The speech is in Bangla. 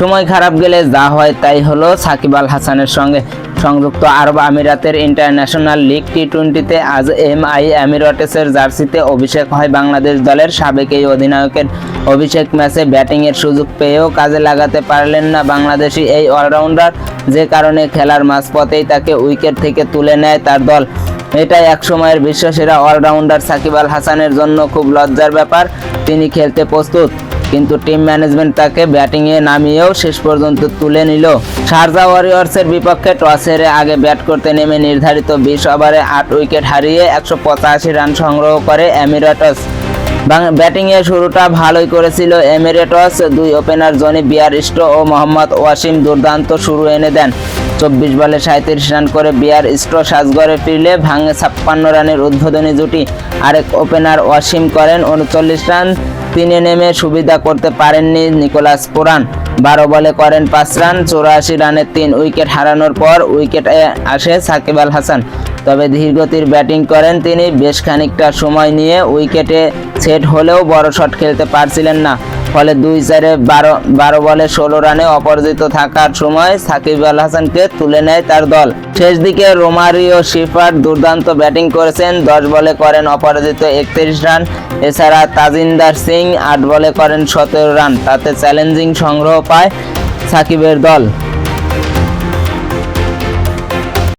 সময় খারাপ গেলে যা হয় তাই হলো সাকিব আল হাসানের সঙ্গে সংযুক্ত আরব আমিরাতের ইন্টারন্যাশনাল লিগ টি টোয়েন্টিতে আজ এম আই অ্যামিরেটসের জার্সিতে অভিষেক হয় বাংলাদেশ দলের সাবেক এই অধিনায়কের। অভিষেক ম্যাচে ব্যাটিংয়ের সুযোগ পেয়েও কাজে লাগাতে পারলেন না বাংলাদেশি এই অলরাউন্ডার, যে কারণে খেলার মাঝপথেই তাকে উইকেট থেকে তুলে নেয় তার দল। এটাই একসময়ের বিশ্বসেরা অলরাউন্ডার সাকিব আল হাসানের জন্য খুব লজ্জার ব্যাপার, তিনি খেলতে প্রস্তুত। কিন্তু টিম ম্যানেজমেন্ট তাকে ব্যাটিংয়ে নামিয়েও শেষ পর্যন্ত তুলে নিল। শারজা ওয়ারিয়র্সের বিপক্ষে টস হেরে আগে ব্যাট করতে নেমে নির্ধারিত বিশ ওভারে আট উইকেট হারিয়ে একশো পঁচাশি রান সংগ্রহ করে এমিরেটস বাং- ব্যাটিংয়ে শুরুটা ভালোই করেছিল এমিরেটস দুই ওপেনার জনি বিয়ার স্টো ও মোহাম্মদ ওয়াসিম দুর্দান্ত শুরু এনে দেন। চব্বিশ বলে সাঁত্রিশ রান করে বিয়ার স্ট্রো সাজগড়ে ফিরলে ভাঙে ছাপ্পান্ন রানের উদ্বোধনী জুটি। আরেক ওপেনার ওয়াসিম করেন উনচল্লিশ রান তিনে নেমে সুবিধা করতে পারেননি নিকোলাস পুরান। বারো বলে করেন পাঁচ রান, চৌরাশি রানের তিন উইকেট হারানোর পর উইকেটে আসে সাকিব আল হাসান। তবে ধীরগতির ব্যাটিং করেন তিনি, বেশ খানিকটা সময় নিয়ে উইকেটে সেট হলেও বড় শট খেলতে পারছিলেন না। ফলে দুই চারে বারো বারো বলে ষোলো রানে অপরাজিত থাকার সময় সাকিব আল হাসানকে তুলে নেয় তার দল। শেষ দিকে রোমারিও শিফার দুর্দান্ত ব্যাটিং করেছেন, দশ বলে করেন অপরাজিত একত্রিশ রান এছাড়া তাজিন্দার সিং আট বলে করেন সতেরো রান তাতে চ্যালেঞ্জিং সংগ্রহ পায় সাকিবের দল।